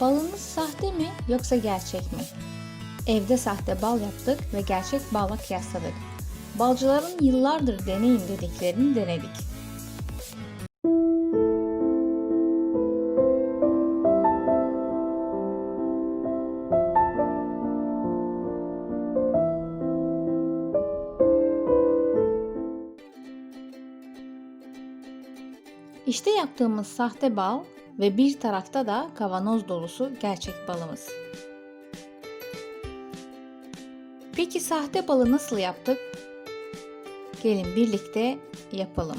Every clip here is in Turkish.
Balınız sahte mi yoksa gerçek mi? Evde sahte bal yaptık ve gerçek balla kıyasladık. Balcıların yıllardır deneyin dediklerini denedik. İşte yaptığımız sahte bal ve bir tarafta da kavanoz dolusu gerçek balımız. Peki sahte balı nasıl yaptık? Gelin birlikte yapalım.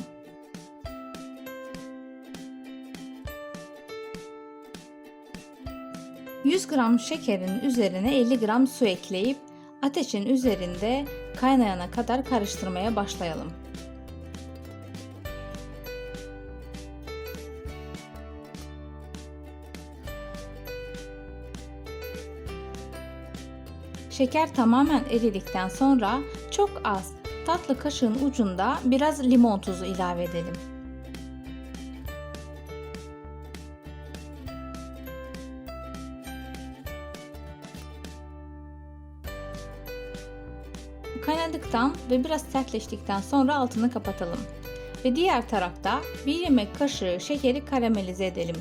...100 gram şekerin üzerine 50 gram su ekleyip... ...ateşin üzerinde kaynayana kadar karıştırmaya başlayalım. Şeker tamamen eridikten sonra çok az tatlı kaşığın ucunda biraz limon tuzu ilave edelim. Kaynadıktan ve biraz sertleştikten sonra altını kapatalım. Ve diğer tarafta bir yemek kaşığı şekeri karamelize edelim.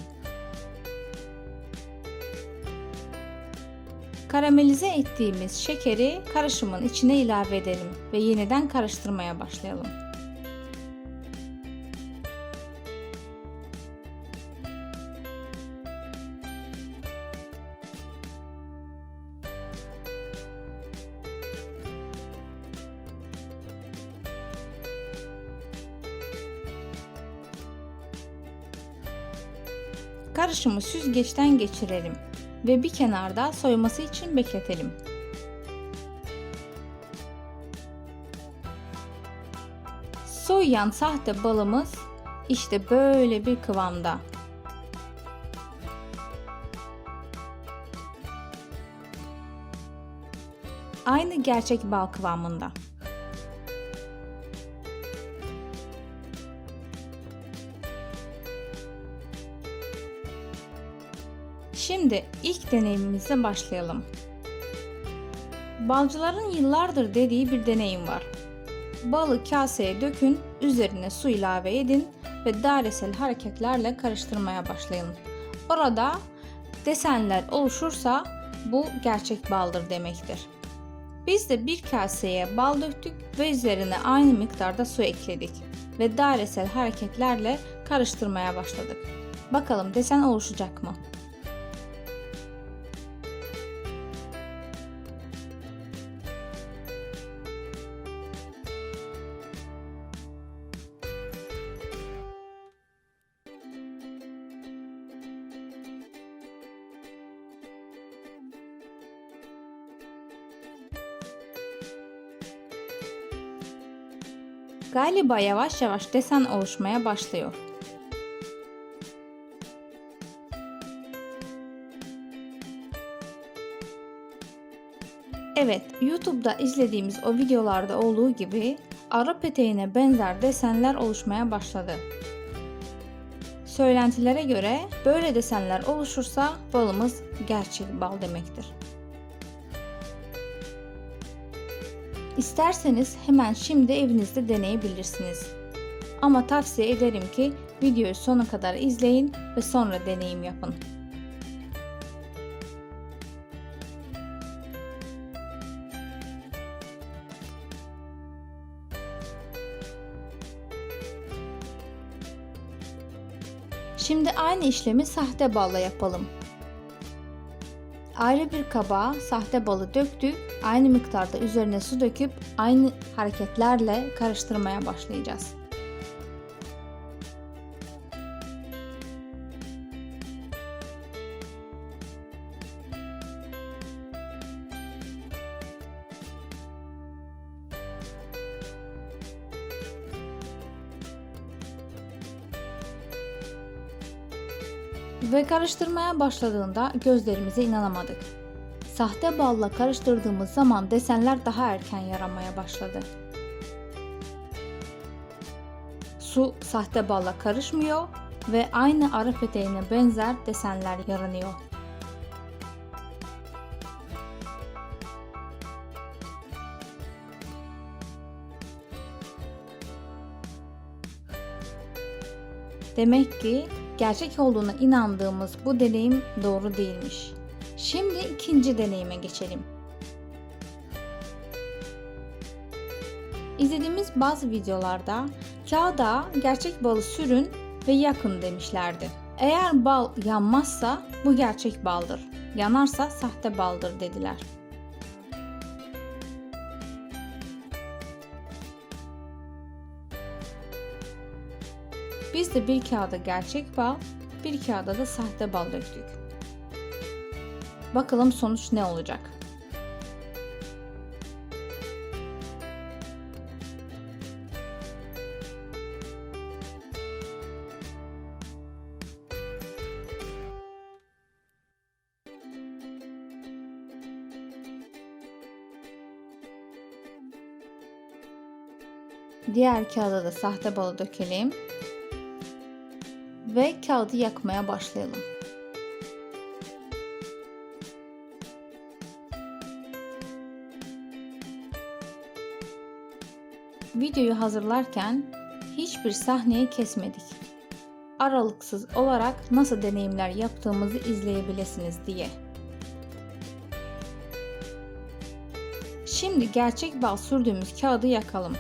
Karamelize ettiğimiz şekeri karışımın içine ilave edelim ve yeniden karıştırmaya başlayalım. Karışımı süzgeçten geçirelim ve bir kenarda soyması için bekletelim. Soğuyan sahte balımız işte böyle bir kıvamda. Aynı gerçek bal kıvamında. Şimdi ilk deneyimimize başlayalım. Balcıların yıllardır dediği bir deneyim var. Balı kaseye dökün, üzerine su ilave edin ve dairesel hareketlerle karıştırmaya başlayın. Orada desenler oluşursa bu gerçek baldır demektir. Biz de bir kaseye bal döktük ve üzerine aynı miktarda su ekledik ve dairesel hareketlerle karıştırmaya başladık. Bakalım desen oluşacak mı? Galiba yavaş yavaş desen oluşmaya başlıyor. Evet, YouTube'da izlediğimiz o videolarda olduğu gibi Arap eteğine benzer desenler oluşmaya başladı. Söylentilere göre böyle desenler oluşursa balımız gerçek bal demektir. İsterseniz hemen şimdi evinizde deneyebilirsiniz. Ama tavsiye ederim ki videoyu sona kadar izleyin ve sonra deneyim yapın. Şimdi aynı işlemi sahte balla yapalım. Ayrı bir kaba sahte balı döktük. Aynı miktarda üzerine su döküp aynı hareketlerle karıştırmaya başlayacağız. Ve karıştırmaya başladığında gözlerimize inanamadık. Sahte balla karıştırdığımız zaman desenler daha erken yaranmaya başladı. Su sahte balla karışmıyor ve aynı Arap eteğine benzer desenler yaranıyor. Demek ki gerçek olduğuna inandığımız bu deneyim doğru değilmiş. Şimdi ikinci deneyime geçelim. İzlediğimiz bazı videolarda kağıda gerçek balı sürün ve yakın demişlerdi. Eğer bal yanmazsa bu gerçek baldır. Yanarsa sahte baldır dediler. De bir kağıda gerçek bal, bir kağıda da sahte bal döktük. Bakalım sonuç ne olacak? Diğer kağıda da sahte balı dökelim ve kağıdı yakmaya başlayalım. Videoyu hazırlarken hiçbir sahneyi kesmedik. Aralıksız olarak nasıl deneyimler yaptığımızı izleyebilirsiniz diye. Şimdi gerçek bal sürdüğümüz kağıdı yakalım.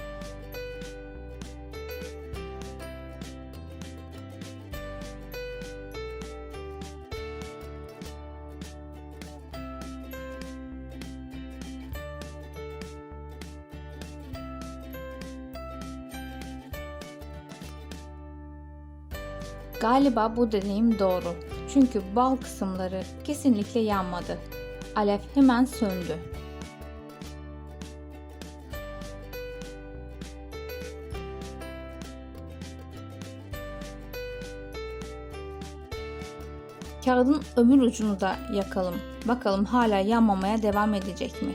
Galiba bu deneyim doğru. Çünkü bal kısımları kesinlikle yanmadı. Alev hemen söndü. Kağıdın öbür ucunu da yakalım. Bakalım hala yanmamaya devam edecek mi?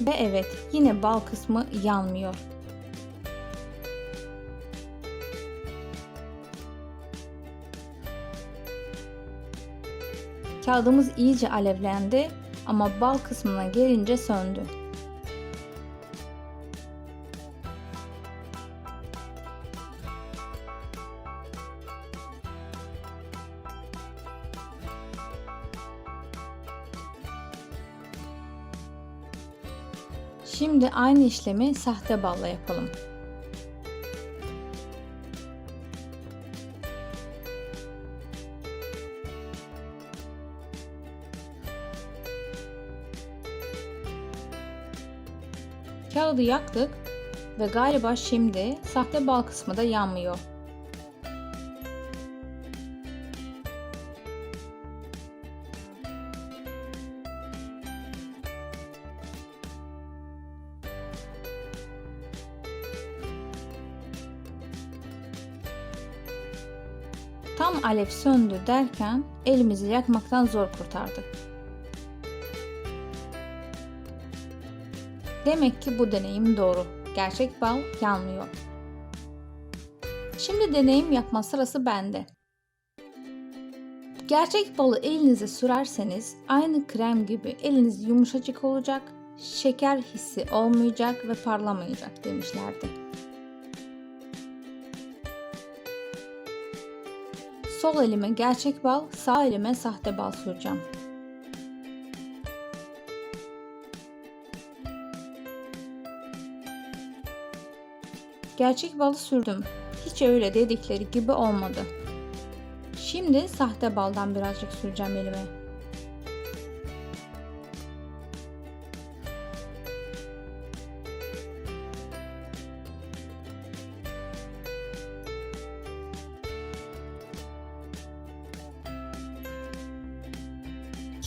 Ve evet yine bal kısmı yanmıyor. Kağıdımız iyice alevlendi ama bal kısmına gelince söndü. Şimdi aynı işlemi sahte balla yapalım. Kağıdı yaktık ve galiba şimdi sahte bal kısmı da yanmıyor. Tam alev söndü derken elimizi yakmaktan zor kurtardık. Demek ki bu deneyim doğru. Gerçek bal yanmıyor. Şimdi deneyim yapma sırası bende. Gerçek balı elinize sürerseniz aynı krem gibi eliniz yumuşacık olacak, şeker hissi olmayacak ve parlamayacak demişlerdi. Sol elime gerçek bal, sağ elime sahte bal süreceğim. Gerçek balı sürdüm. Hiç öyle dedikleri gibi olmadı. Şimdi sahte baldan birazcık süreceğim elime.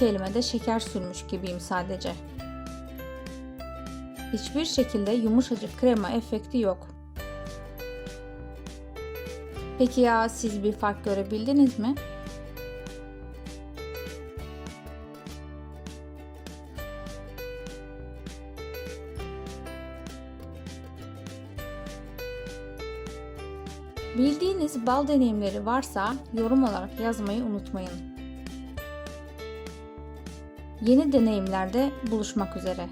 İki elime de şeker sürmüş gibiyim sadece. Hiçbir şekilde yumuşacık krema efekti yok. Peki ya siz bir fark görebildiniz mi? Bildiğiniz bal deneyimleri varsa yorum olarak yazmayı unutmayın. Yeni deneyimlerde buluşmak üzere.